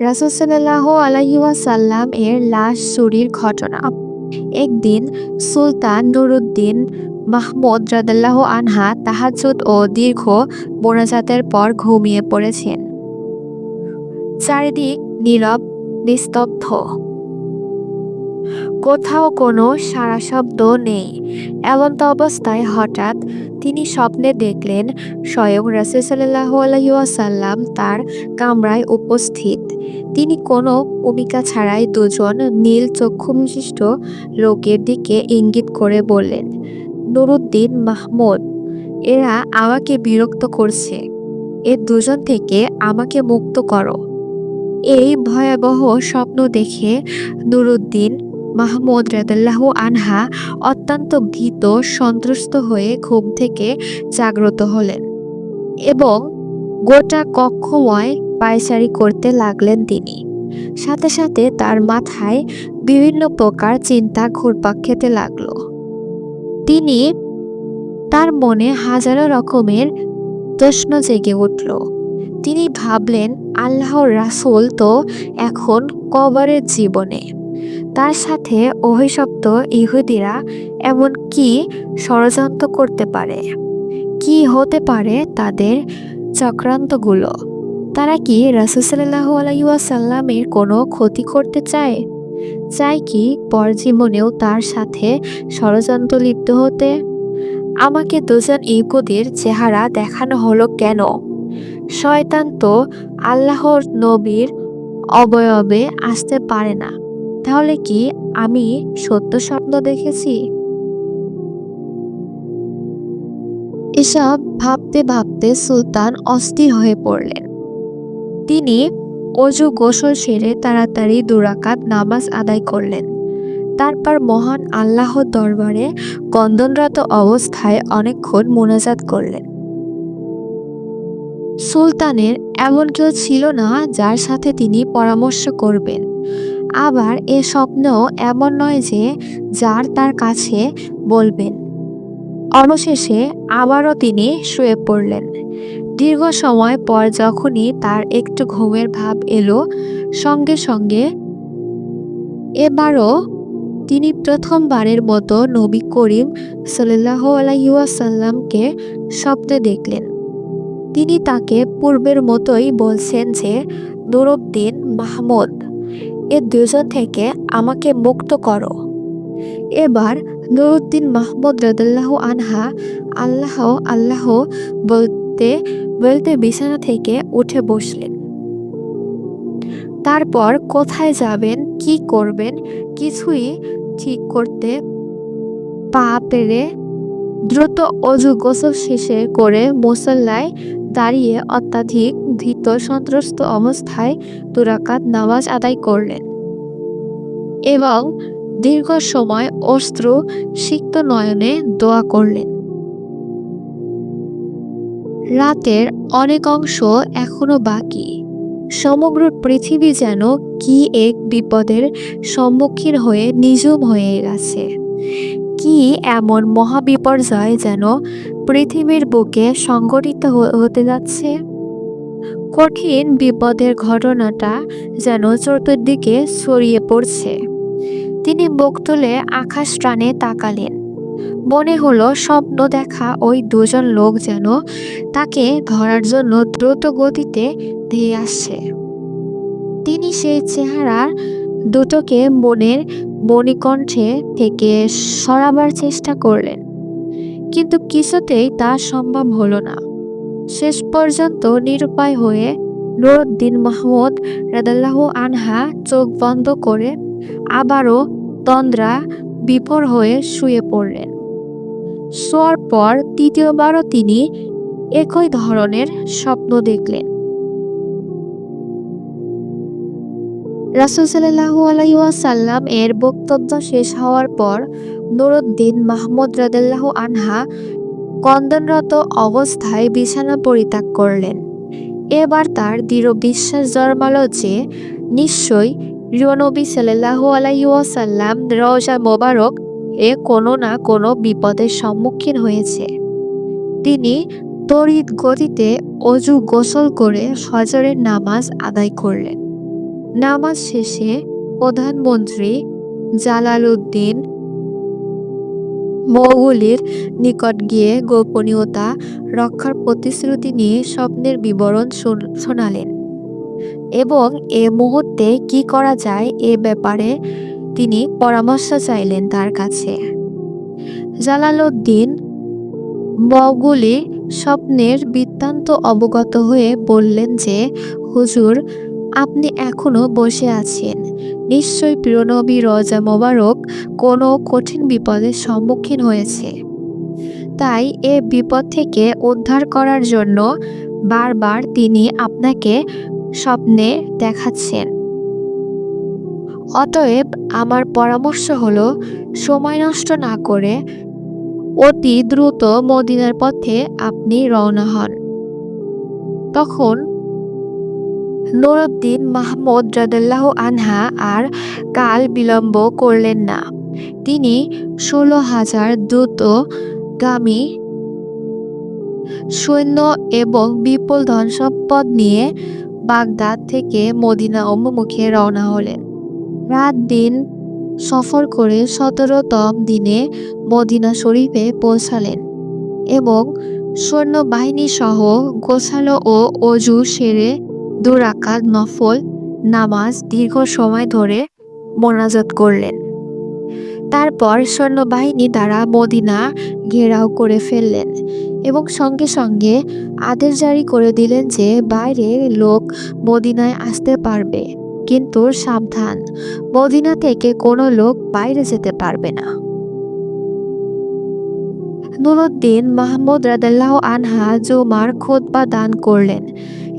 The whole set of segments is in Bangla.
রাসুল সাল্লাহ আলহিউসাল্লাম এর লাশ চুরির ঘটনা। একদিন সুলতান নুরুদ্দিন মাহমুদ রাদাল্লাহ আনহা তাহাজুদ ও দীর্ঘ মোনাজাতের পর ঘুমিয়ে পড়েছেন। চারিদিক নীরব, নিস্তব্ধ। কোথাও কোনো সারা শব্দ নেই। এমন্ত অবস্থায় হঠাৎ তিনি স্বপ্নে দেখলেন, স্বয়ং রাসুল সাল্লাহ আলহিউসাল্লাম তার কামরায় উপস্থিত। তিনি কোনো ভূমিকা ছাড়াই দুজন নীল চক্ষু বিশিষ্ট লোকের দিকে ইঙ্গিত করে বললেন, নুরুদ্দিন মাহমুদ, এরা আমাকে বিরক্ত করছে। এ দুজন থেকে আমাকে মুক্ত করো। এই ভয়াবহ স্বপ্ন দেখে নুরুদ্দিন মাহমুদ রাদাল্লাহু আনহা অত্যন্ত ভীত, সন্ত্রস্ত হয়ে ঘুম থেকে জাগ্রত হলেন এবং গোটা কক্ষময় পায়চারি করতে লাগলেন তিনি। সাথে সাথে তার মাথায় বিভিন্ন প্রকার চিন্তা ঘুরপাক খেতে লাগল। তিনি তার মনে হাজারো রকমের প্রশ্ন জেগে উঠল। তিনি ভাবলেন, আল্লাহর রাসূল তো এখন কবরের জীবনে। তার সাথে অভিশপ্ত ইহুদিরা এমন কি ষড়যন্ত্র করতে পারে। কি হতে পারে তাদের চক্রান্তগুলো। তারা কি রাসুসাল্লাহ আলাইসাল্লামের কোনো ক্ষতি করতে চায়? চায় কি পরজীবনেও তার সাথে ষড়যন্ত্র লিপ্ত হতে? আমাকে দুজন ইহুদির চেহারা দেখানো হলো কেন? শয়তান তো আল্লাহর নবীর অবয়বে আসতে পারে না। তাহলে কি আমি সত্য স্বপ্ন দেখেছি? এসব ভাবতে ভাবতে সুলতান অস্থির হয়ে পড়লেন। তিনি অজু গোসল সেরে তাড়াতাড়ি দুরাকাত নামাজ আদায় করলেন। তারপর মহান আল্লাহর দরবারে কন্দনরত অবস্থায় অনেকক্ষণ মোনাজাত করলেন। সুলতানের এমন কেউ ছিল না যার সাথে তিনি পরামর্শ করবেন। আবার এ স্বপ্ন এমন নয় যে যার তার কাছে বলবেন অবশেষে আবারও তিনি শুয়ে পড়লেন। দীর্ঘ সময় পর যখনই তার একটু ঘুমের ভাব এলো, সঙ্গে সঙ্গে এবারও তিনি প্রথমবারের মতো নবী করিম সাল্লাহ আলাইসাল্লামকে স্বপ্নে দেখলেন। তিনি তাকে পূর্বের মতোই বলছেন যে নুরুদ্দিন মাহমুদ, এ দুজন থেকে আমাকে মুক্ত করো। এবার নুরুদ্দিন মাহমুদ রদুল্লাহ আনহা আল্লাহ আল্লাহ বলতে বলতে বিছানা থেকে উঠে বসলেন। তারপর কোথায় যাবেন, কি করবেন, কিছুই ঠিক করতে পা পেরে দ্রুত অজু গোসল শেষে করে মুসল্লায় দাঁড়িয়ে অত্যাধিক ভীত সন্ত্রস্ত অবস্থায় দুরাকাত নামাজ আদায় করলেন এবং দীর্ঘ সময় অস্ত্র সিক্ত নয়নে দোয়া করলেন। রাতের অনেক অংশ এখনও বাকি। সমগ্র পৃথিবী যেন কি এক বিপদের সম্মুখীন হয়ে নিজুম হয়ে গেছে। কি এমন মহাবিপর্যয় যেন পৃথিবীর বুকে সংঘটিত হতে যাচ্ছে? কঠিন বিপদের ঘটনাটা যেন চতুর্দিকে ছড়িয়ে পড়ছে। তিনি মুখ তুলে আকাশ টানে তাকালেন। মনে হলো স্বপ্ন দেখা ওই দুজন লোক যেন তাকে ধরার জন্য দ্রুত গতিতে ধেয়ে আসছে। তিনি সেই চেহারার দুটোকে মনের মণিকণ্ঠে থেকে সরাবার চেষ্টা করলেন, কিন্তু কিছুতেই তা সম্ভব হলো না। শেষ পর্যন্ত নিরুপায় হয়ে নুরুদ্দিন মাহমুদ রাদাল্লাহ আনহা চোখ বন্ধ করে আবারও তন্দ্রা বিফর হয়ে শুয়ে পড়লেন। শোয়ার পর তৃতীয়বারও তিনি একই ধরনের স্বপ্ন দেখলেন। রাসুল এর বক্তব্য শেষ হওয়ার পর নুরুদ্দিন মাহমুদ রাদাল্লাহ আনহা কন্দনরত অবস্থায় বিছানা পরিত্যাগ করলেন। এবার তার দৃঢ় বিশ্বাস জন্মালো যে নিশ্চয়ই রিয়নবী সাল্লাহু আলাইসাল্লাম রওজা মোবারক এ কোনো না কোনো বিপদের সম্মুখীন হয়েছে। তিনি তড়িৎ গতিতে অজু গোসল করে ফজরের নামাজ আদায় করলেন। নামাজ শেষে প্রধানমন্ত্রী জালালউদ্দিন মৌগুলির নিকট গিয়ে গোপনীয়তা রক্ষার প্রতিশ্রুতি নিয়ে স্বপ্নের বিবরণ শোন- শোনালেন। এবং এ মুহূর্তে কি করা যায় এ ব্যাপারে তিনি পরামর্শ চাইলেন তার কাছে। জালালউদ্দিন বগুলি স্বপ্নের বৃত্তান্ত অবগত হয়ে বললেন যে, হুজুর, আপনি এখনও বসে আছেন। নিশ্চয় প্রিয়নবী রজা মোবারক কোনো কঠিন বিপদের সম্মুখীন হয়েছে। তাই এ বিপদ থেকে উদ্ধার করার জন্য বারবার তিনি আপনাকে স্বপ্নে দেখাচ্ছেন। অতএব আমার পরামর্শ হলো, সময় নষ্ট না করে অতি দ্রুত মদিনার পথে আপনি রওনা হন। তখন নুরুদ্দিন মাহমুদ রাদাল্লাহ আনহা আর কাল বিলম্ব করলেন না। তিনি ষোলো হাজার দ্রুতগামী সৈন্য এবং বিপুল ধন সম্পদ নিয়ে বাগদাদ থেকে মদিনা অভিমুখে রওনা হলেন। রাত দিন সফর করে সতেরোতম দিনে মদিনা শরীফে পৌঁছালেন এবং সৈন্যবাহিনী সহ গোছালো ও অজু সেরে দুরাকাত নফল নামাজ দীর্ঘ সময় ধরে মোনাজাত করলেন। তারপর সৈন্যবাহিনী দ্বারা মদিনা ঘেরাও করে ফেললেন। এবং সঙ্গে সঙ্গে আদেশ জারি করে দিলেন যে বাইরে লোক মদিনায় আসতে পারবে, কিন্তু সাবধান, মদিনা থেকে কোনো লোক বাইরে যেতে পারবে না। নুরুদ্দিন মাহমুদ রাদাল্লাহ আনহা জুমার খোদবা দান করলেন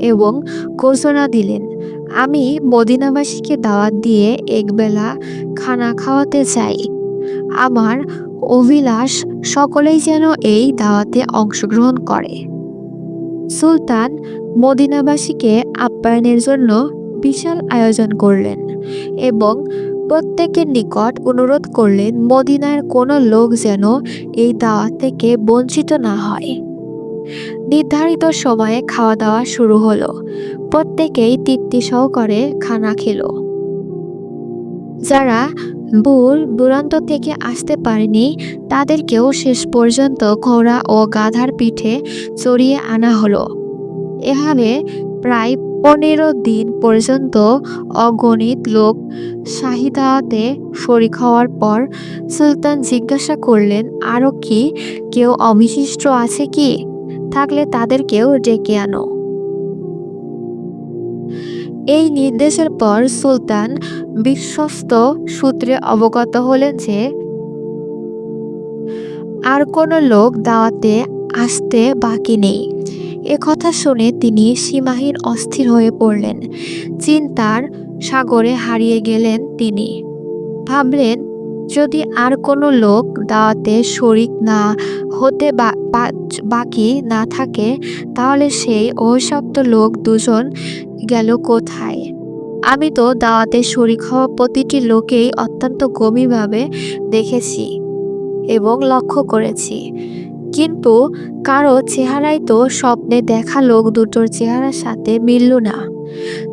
এবং ঘোষণা দিলেন, আমি মদিনাবাসীকে দাওয়াত দিয়ে একবেলা খানা খাওয়াতে চাই। আমার অভিলাষ সকলেই যেন এই দাওয়াতে অংশগ্রহণ করে। সুলতান মদিনাবাসীকে আপ্যায়নের জন্য বিশাল আয়োজন করলেন এবং প্রত্যেকের নিকট অনুরোধ করলেন মদিনার কোনো লোক যেন এই দাওয়াত থেকে বঞ্চিত না হয়। নির্ধারিত সময়ে খাওয়া দাওয়া শুরু হলো। প্রত্যেকেই তৃপ্তি সহকারে খানা খেলো। যারা দূর দূরান্ত থেকে আসতে পারেনি, তাদেরকেও শেষ পর্যন্ত ঘোড়া ও গাধার পিঠে চড়িয়ে আনা হলো। এখানে প্রায় পনেরো দিন পর্যন্ত অগণিত লোক শাহিদাতে শরিক হওয়ার পর সুলতান জিজ্ঞাসা করলেন আরও কি? কেউ অবিশিষ্ট আছে কি? থাকলে তাদেরকেও ডেকে আনো। এই নির্দেশের পর সুলতান বিশ্বস্ত সূত্রে অবগত হলেন যে, আর কোনো লোক দাওয়াতে আসতে বাকি নেই। কথা শুনে তিনি সীমাহীন অস্থির হয়ে পড়লেন। চিন্তার সাগরে হারিয়ে গেলেন তিনি। ভাবলেন, যদি আর কোনো লোক দাওয়াতে শরিক না হতে বাকি না থাকে, তাহলে সেই অভিশপ্ত লোক দুজন গেল কোথায়? আমি তো দাওয়াতে শরিক হওয়া প্রতিটি লোকেই অত্যন্ত গভীরভাবে দেখেছি এবং লক্ষ্য করেছি। কিন্তু কারও চেহারাই তো স্বপ্নে দেখা লোক দুটোর চেহারার সাথে মিলল না।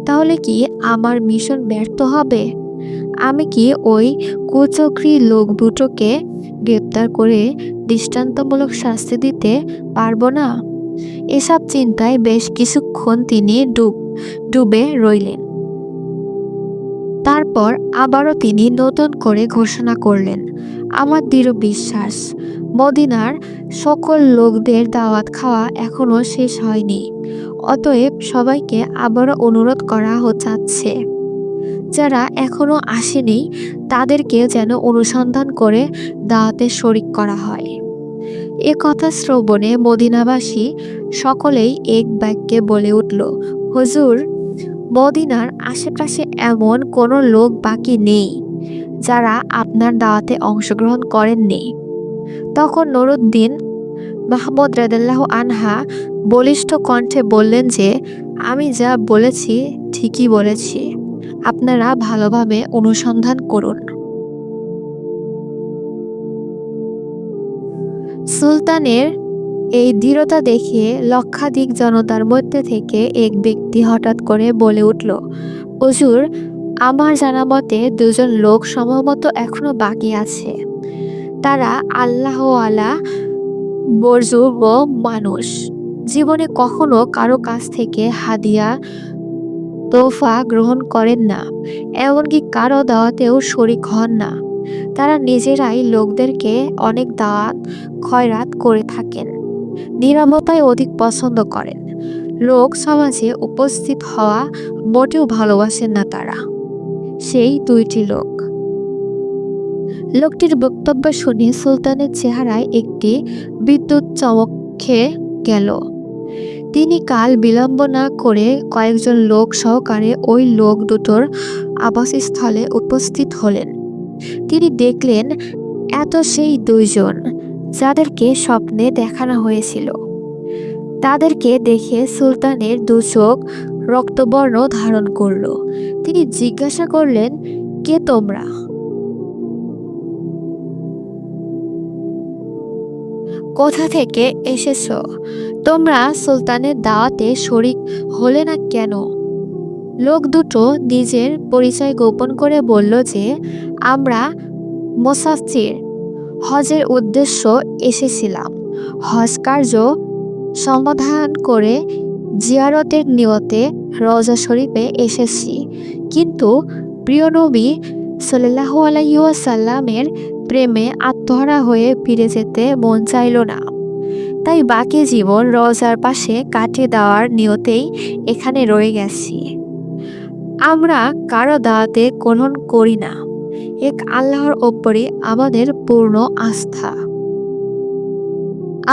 তাহলে কি আমার মিশন ব্যর্থ হবে? আমি কি ওই কুচক্রী লোক দুটোকে গ্রেপ্তার করে দৃষ্টান্তমূলক শাস্তি দিতে পারব না? এসব চিন্তায় বেশ কিছুক্ষণ তিনি ডুব, ডুবে রইলেন। তারপর আবারও তিনি নতুন করে ঘোষণা করলেন, আমার দৃঢ় বিশ্বাস, মদিনার সকল লোকদের দাওয়াত খাওয়া এখনও শেষ হয়নি, অতএব সবাইকে আবারও অনুরোধ করা হচ্ছে। যারা এখনও আসেনি, তাদেরকে যেন অনুসন্ধান করে দাওয়াতে শরিক করা হয়। এ কথা শ্রবণে মদিনাবাসী সকলেই এক বাক্যে বলে উঠল, হুজুর, মদিনার আশেপাশে এমন কোনো লোক বাকি নেই, যারা আপনার দাওয়াতে অংশগ্রহণ করেননি। তখন নুরুদ্দিন মাহমুদ রাদাল্লাহ আনহা বলিষ্ঠ কণ্ঠে বললেন যে, আমি যা বলেছি ঠিকই বলেছি। আপনারা ভালোভাবে অনুসন্ধান করুন। সুলতানের এই দৃঢ়তা দেখে লক্ষাধিক জনতার মধ্যে থেকে এক ব্যক্তি হঠাৎ করে বলে উঠল অজুর আমার জানা মতে দুজন লোক সম্ভবত এখনও বাকি আছে। তারা আল্লাহ আল্লাহওয়ালা বর্জুব মানুষ। জীবনে কখনো কারও কাছ থেকে হাদিয়া তোফা গ্রহণ করেন না, এমনকি কারও দাওয়াতেও শরিক হন না। তারা নিজেরাই লোকদেরকে অনেক দাওয়াত, খয়রাত করে থাকেন নিরাপত্তায় অধিক পছন্দ করেন। লোক সমাজে উপস্থিত হওয়া মোটেও ভালোবাসেন না তারা। সেই দুইটি লোক। লোকটির বক্তব্য শুনে সুলতানের চেহারায় একটি বিদ্যুৎ চমক খেয়ে গেল। তিনি কাল বিলম্ব না করে কয়েকজন লোক সহকারে ওই লোক দুটোর আবাসস্থলে উপস্থিত হলেন। তিনি দেখলেন, এত সেই দুইজন, যাদেরকে স্বপ্নে দেখানো হয়েছিল। তাদেরকে দেখে সুলতানের দু চোখ রক্তবর্ণ ধারণ করল। তিনি জিজ্ঞাসা করলেন, কে তোমরা? কোথা থেকে এসেছ? তোমরা সুলতানের দাওয়াতে শরিক হলে না কেন? লোক দুটো নিজের পরিচয় গোপন করে বলল যে, আমরা মোসাফির হজের উদ্দেশ্য এসেছিলাম। হজ কার্য সমাধান করে জিয়ারতের নিয়তে রজা শরীফে এসেছি। কিন্তু প্রিয় নবী সাল্লাহ আলাইসাল্লামের প্রেমে আত্মহারা হয়ে ফিরে যেতে মন চাইল না। তাই বাকি জীবন রজার পাশে কাটিয়ে দেওয়ার নিয়তেই এখানে রয়ে গেছি। আমরা কারও দাওয়াতে গ্রহণ করি না। এক আল্লাহর ওপরে আমাদের পূর্ণ আস্থা।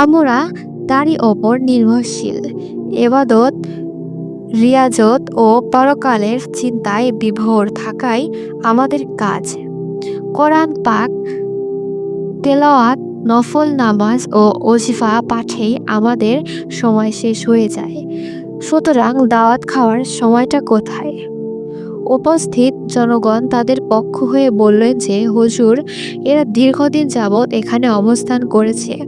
আমরা তারই ওপর নির্ভরশীল। এবাদত, রিয়াজত ও পরকালের চিন্তায় বিভোর থাকাই আমাদের কাজ। কোরআন পাক তেলাওয়াত, নফল নামাজ ও ওজিফা পাঠেই আমাদের সময় শেষ হয়ে যায়। সুতরাং দাওয়াত খাওয়ার সময়টা কোথায়? উপস্থিত জনগণ তাদের পক্ষ হয়ে বললেন যে, হুজুর, এরা দীর্ঘদিন যাবৎ এখানে অবস্থান করেছে।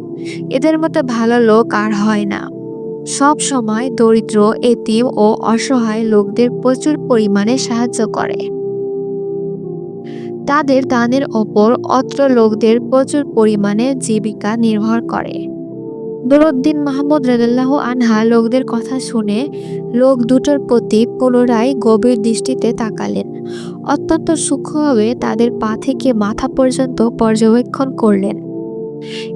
এদের মতো ভালো লোক আর হয় না। সব সময় দরিদ্র, এতিম ও অসহায় লোকদের প্রচুর পরিমাণে সাহায্য করে। তাদের দানের ওপর অত্র লোকদের প্রচুর পরিমাণে জীবিকা নির্ভর করে। নুরুদ্দিন মাহমুদ রেদাল্লাহ আনহা লোকদের কথা শুনে লোক দুটোর প্রতি পুনরায় গভীর দৃষ্টিতে তাকালেন। অত্যন্ত সূক্ষ্মভাবে তাদের পা থেকে মাথা পর্যন্ত পর্যবেক্ষণ করলেন।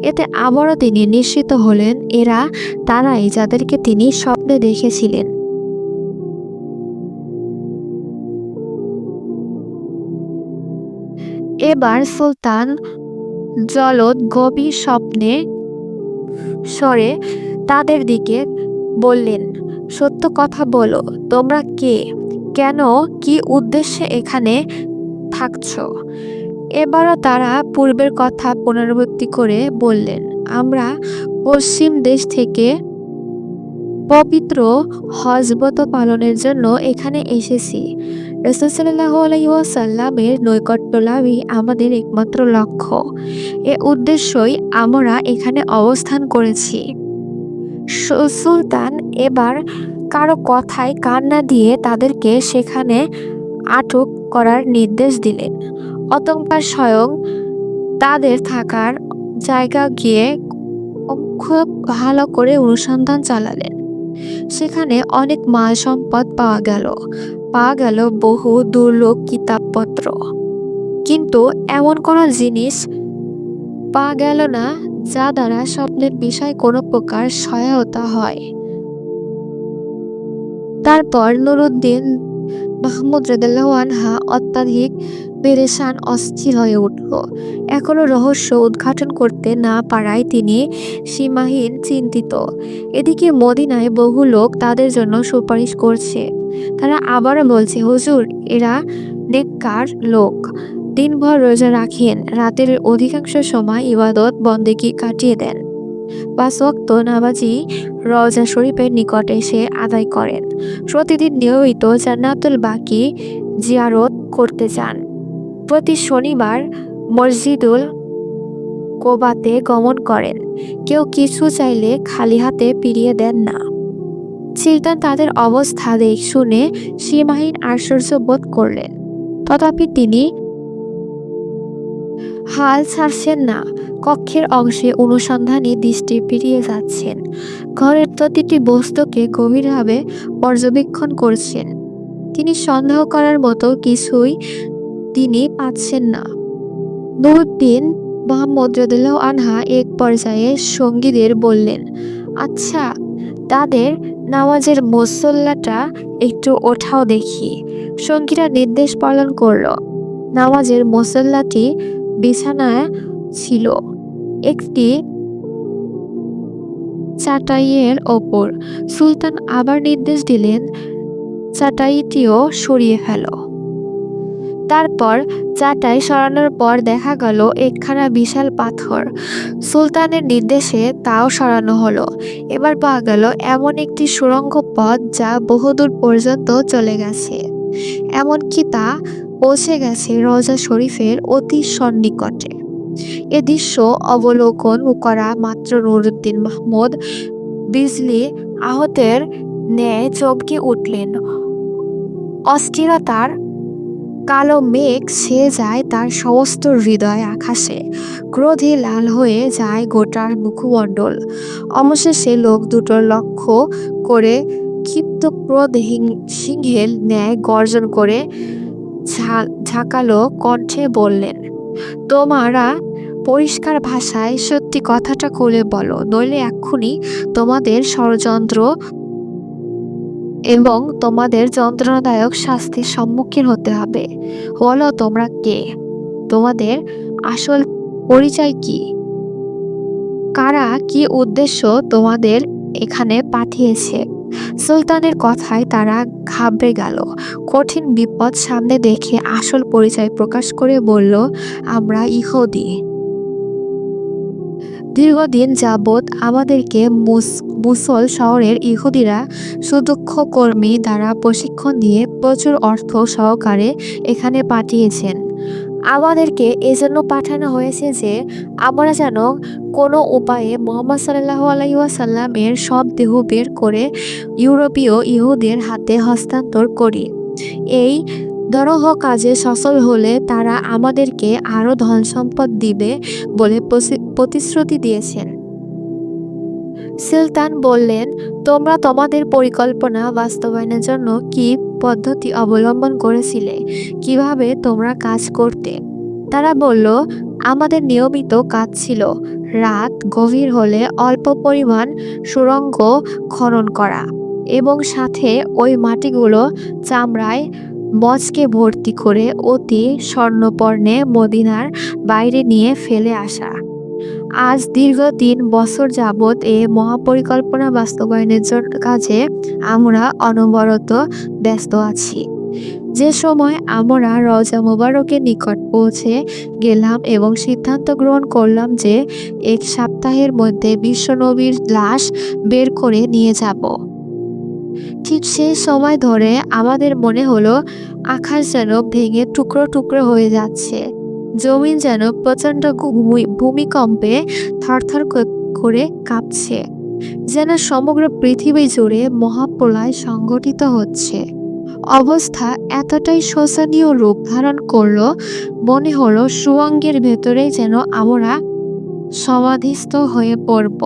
এতে আবারও তিনি নিশ্চিত হলেন, এরা তারাই যাদেরকে তিনি স্বপ্নে দেখেছিলেন। এবার সুলতান জলদ গভীর স্বপ্নে স্বরে তাদের দিকে বললেন, সত্য কথা বলো, তোমরা কে? কেন? কি উদ্দেশ্যে এখানে থাকছ? এবারও তারা পূর্বের কথা পুনরাবৃত্তি করে বললেন, আমরা পশ্চিম দেশ থেকে পবিত্র হজবত পালনের জন্য এখানে এসেছি। রসুলসাল্লাহ আলাইসাল্লামের নৈকট্য লাভই আমাদের একমাত্র লক্ষ্য। এ উদ্দেশ্যই আমরা এখানে অবস্থান করেছি। সুলতান এবার কারও কথায় কান না দিয়ে তাদেরকে সেখানে আটক করার নির্দেশ দিলেন। অতঙ্কার স্বয়ং তাদের থাকার জায়গা গিয়ে খুব ভালো করে অনুসন্ধান চালালেন। সেখানে অনেক মাল সম্পদ পাওয়া গেল। পাওয়া গেল বহু দুর্লভ কিতাবপত্র। কিন্তু এমন কোনো জিনিস পা গেল না যা দ্বারা স্বপ্নের বিষয় কোনো প্রকার সহায়তা হয়। তারপর নুরুদ্দিন মাহমুদ রেদাল্লাহ আনহা অত্যাধিক পেরেশান অস্থির হয়ে উঠল। এখনও রহস্য উদ্ঘাটন করতে না পারায় তিনি সীমাহীন চিন্তিত। এদিকে মদিনায় বহু লোক তাদের জন্য সুপারিশ করছে। তারা আবারও বলছে, হুজুর, এরা নেককার লোক। দিনভর রোজা রাখেন। রাতের অধিকাংশ সময় ইবাদত বন্দেকি কাটিয়ে দেন। পাঁচ ওয়াক্ত নামাজি রওজা শরীফের নিকট এসে আদায় করেন। প্রতিদিন নিয়মিত জান্নাতুল বাকি জিয়ারত করতে যান। প্রতি শনিবার মসজিদুল কোবাতে গমন করেন। কেউ কিছু চাইলে খালি হাতে ফিরিয়ে দেন না। সুলতান তাদের অবস্থা দেখ শুনে সীমাহীন আশ্চর্য বোধ করলেন। তথাপি তিনি হাল ছাড়ছেন না। কক্ষের অংশে অনুসন্ধানী দৃষ্টি ফিরিয়ে যাচ্ছেন। ঘরের প্রতিটি বস্তুকে গভীরভাবে পর্যবেক্ষণ করছেন। তিনি সন্দেহ করার মতো কিছুই তিনি পাচ্ছেন না। নুরুদ্দিন মোহাম্মদ রদুল্লাহ আনহা এক পর্যায়ে সঙ্গীদের বললেন আচ্ছা তাদের নামাজের মুসল্লাটা একটু ওঠাও দেখি। সঙ্গীরা নির্দেশ পালন করল। নামাজের মুসল্লাটি বিছানায় ছিল, একটি চাটাইয়ের ওপর। সুলতান আবার নির্দেশ দিলেন, চাটাইটিও সরিয়ে ফেলো। তারপর চাটাই সরানোর পর দেখা গেল একখানা বিশাল পাথর। সুলতানের নির্দেশে তাও সরানো হলো। এবার পাওয়া গেল এমন একটি সুড়ঙ্গ পথ যা বহুদূর পর্যন্ত চলে গেছে। এমনকি তা পৌঁছে গেছে রজা শরীফের অতি সন্নিকটে। এ দৃশ্য অবলোকন করা মাত্র নুরুদ্দিন মাহমুদ। বিজলি আহতের ন্যায় চমকে উঠলেন। অস্থিরতার কালো মেঘ ছেয়ে যায় তার সমস্ত হৃদয় আকাশে। ক্রোধে লাল হয়ে যায় গোটার মুখমণ্ডল। অবশেষে লোক দুটোর লক্ষ্য করে ক্ষিপ্ত ক্রোধ সিংহের ন্যায় গর্জন করে ঝাঁকালো কণ্ঠে বললেন, তোমারা পরিষ্কার ভাষায় সত্যি কথাটা খুলে বলো, নইলে এক্ষুনি তোমাদের ষড়যন্ত্র এবং তোমাদের যন্ত্রণাদায়ক শাস্তির সম্মুখীন হতে হবে। বলো তোমরা কে? তোমাদের আসল পরিচয় কি? কারা কি উদ্দেশ্য তোমাদের এখানে পাঠিয়েছে? সুলতানের কথায় তারা ঘাবড়ে গেল। কঠিন বিপদ সামনে দেখে আসল পরিচয় প্রকাশ করে বলল, আমরা ইহুদি। দীর্ঘদিন যাবৎ আমাদেরকে মুসল শহরের ইহুদিরা সুদক্ষ কর্মী দ্বারা প্রশিক্ষণ দিয়ে প্রচুর অর্থ সহকারে এখানে পাঠিয়েছেন। আমাদেরকে এজন্য পাঠানো হয়েছে যে, আমরা যেন কোনো উপায়ে মোহাম্মদ সাল্লাহ আলাইসাল্লামের সব দেহ বের করে ইউরোপীয় ইহুদের হাতে হস্তান্তর করি। এই দরহ কাজে সফল হলে তারা আমাদেরকে আরও ধন সম্পদ দিবে বলে প্রতিশ্রুতি দিয়েছেন। সুলতান বললেন, তোমরা তোমাদের পরিকল্পনা বাস্তবায়নের জন্য কি পদ্ধতি অবলম্বন করেছিলে? কীভাবে তোমরা কাজ করতে? তারা বলল, আমাদের নিয়মিত কাজ ছিল রাত গভীর হলে অল্প পরিমাণ সুরঙ্গ খনন করা এবং সাথে ওই মাটিগুলো চামড়ায় মজকে ভর্তি করে অতি স্বর্ণপর্ণে মদিনার বাইরে নিয়ে ফেলে আসা। আজ দীর্ঘ তিন বছর যাবৎ এ মহাপরিকল্পনা বাস্তবায়নের কাজে আমরা অনবরত ব্যস্ত আছি। যে সময় আমরা রজা মোবারকের নিকট পৌঁছে গেলাম এবং সিদ্ধান্ত গ্রহণ করলাম যে এক সপ্তাহের মধ্যে বিশ্বনবীর লাশ বের করে নিয়ে যাব। ঠিক সেই সময় ধরে আমাদের মনে হলো আকাশ যেন ভেঙে টুকরো টুকরো হয়ে যাচ্ছে। জমিন যেন প্রচণ্ড ভূমিকম্পে থরথর করে কাঁপছে, যেন সমগ্র পৃথিবী জুড়ে মহাপ্রলয় সংঘটিত হচ্ছে। অবস্থা এতটাই শোচনীয় রূপ ধারণ করল, মনে হলো সুয়ঙ্গের ভেতরে যেন আমরা সমাধিস্থ হয়ে পড়ব।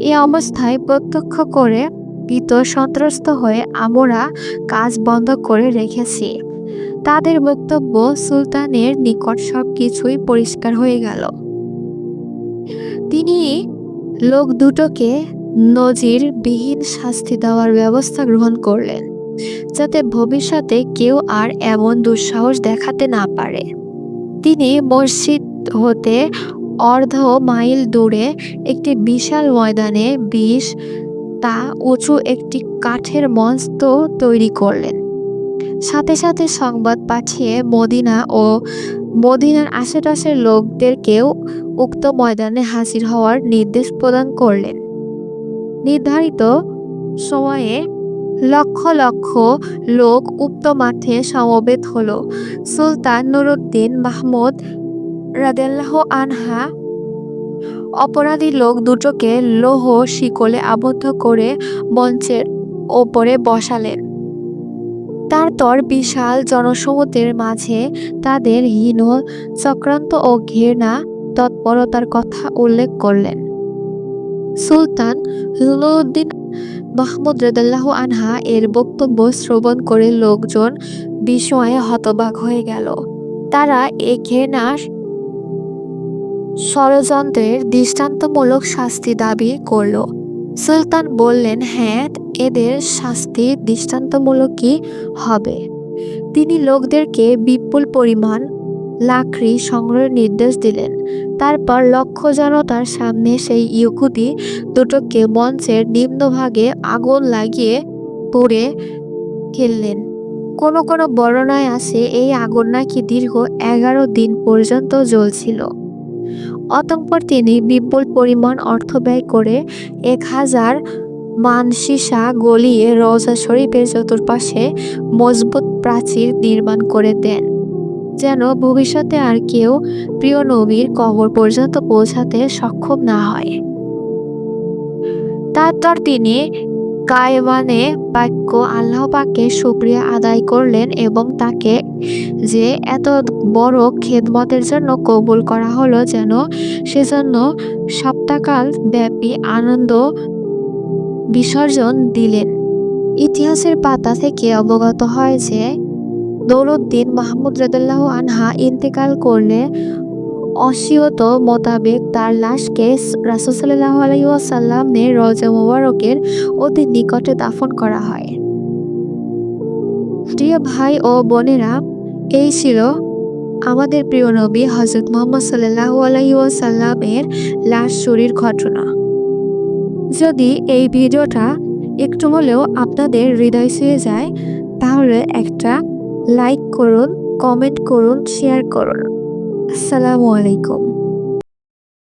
এ অবস্থায় প্রত্যক্ষ করে ভীত সন্ত্রস্ত হয়ে আমরা কাজ বন্ধ করে রেখেছি। তাদের বক্তব্য সুলতানের নিকট সব কিছুই পরিষ্কার হয়ে গেল। তিনি লোক দুটোকে নজির বিহীন শাস্তি দেওয়ার ব্যবস্থা গ্রহণ করলেন, যাতে ভবিষ্যতে কেউ আর এমন দুঃসাহস দেখাতে না পারে। তিনি মসজিদ হতে অর্ধ মাইল দূরে একটি বিশাল ময়দানে বিষ তা উঁচু একটি কাঠের মঞ্চ তৈরি করলেন। সাথে সাথে সংবাদ পাঠিয়ে মদিনা ও মদিনার আশেপাশের লোকদেরকেও উক্ত ময়দানে হাজির হওয়ার নির্দেশ প্রদান করলেন। নির্ধারিত সময়ে লক্ষ লক্ষ লোক উক্ত মাঠে সমবেত হল। সুলতান নুরুদ্দিন মাহমুদ রাদেল্লাহ আনহা অপরাধী লোক দুটোকে লোহ শিকলে আবদ্ধ করে মঞ্চের ওপরে বসালেন তারপর বিশাল জনসমুদ্রের মাঝে তাদের হীন চক্রান্ত ও ঘৃণা তৎপরতার কথা উল্লেখ করলেন। সুলতান জুলুদ্দিন মাহমুদ রেদাল্লাহ আনহা এর বক্তব্য শ্রবণ করে লোকজন বিস্ময়ে হতবাক হয়ে গেল। তারা এ ঘৃণার ষড়যন্ত্রের দৃষ্টান্তমূলক শাস্তি দাবি করল। সুলতান বললেন হ্যাঁ এদের শাস্তি দৃষ্টান্তমূলক দৃষ্টান্তমূলকই হবে? তিনি লোকদেরকে বিপুল পরিমাণ লাকড়ি সংগ্রহের নির্দেশ দিলেন। তারপর লক্ষ্য জনতার সামনে সেই ইহুদি দুটোকে মঞ্চের নিম্নভাগে আগুন লাগিয়ে পড়ে ফেললেন। কোনো কোনো বর্ণনায় আসে এই আগুন নাকি দীর্ঘ এগারো দিন পর্যন্ত জ্বলছিল। অতঃপর তিনি বিপুল পরিমাণ অর্থ ব্যয় করে এক হাজার মানসিসা গলিয়ে রওজা শরীফের চতুর্পাশে মজবুত প্রাচীর নির্মাণ করে দেন, যেন ভবিষ্যতে আর কেউ প্রিয় নবীর কবর পর্যন্ত পৌঁছাতে সক্ষম না হয়। তারপর তিনি কায়বানে বাক্য আল্লাহ পাকে শুক্রিয়া আদায় করলেন এবং তাকে যে এত বড় খেদমতের জন্য কবুল করা হলো যেন সেজন্য সপ্তাহকাল ব্যাপী আনন্দ বিসর্জন দিলেন। ইতিহাসের পাতা থেকে অবগত হয় যে দৌলুদ্দিন মাহমুদ রদুল্লাহ আনহা ইন্তেকাল করলে অসিয়ত মোতাবেক তার লাশকে রাসুসাল্লাহ আলাইসাল্লামের রজা মুবারকের অতি নিকটে দাফন করা হয়। প্রিয় ভাই ও বোনেরা, এই ছিল আমাদের প্রিয় নবী হজরত মোহাম্মদ সাল্লাহ আলাইসাল্লামের লাশ চুরির ঘটনা। যদি এই ভিডিওটা একটু হলেও আপনাদের হৃদয় ছুঁয়ে যায়, তাহলে একটা লাইক করুন, কমেন্ট করুন, শেয়ার করুন। আসসালামু আলাইকুম।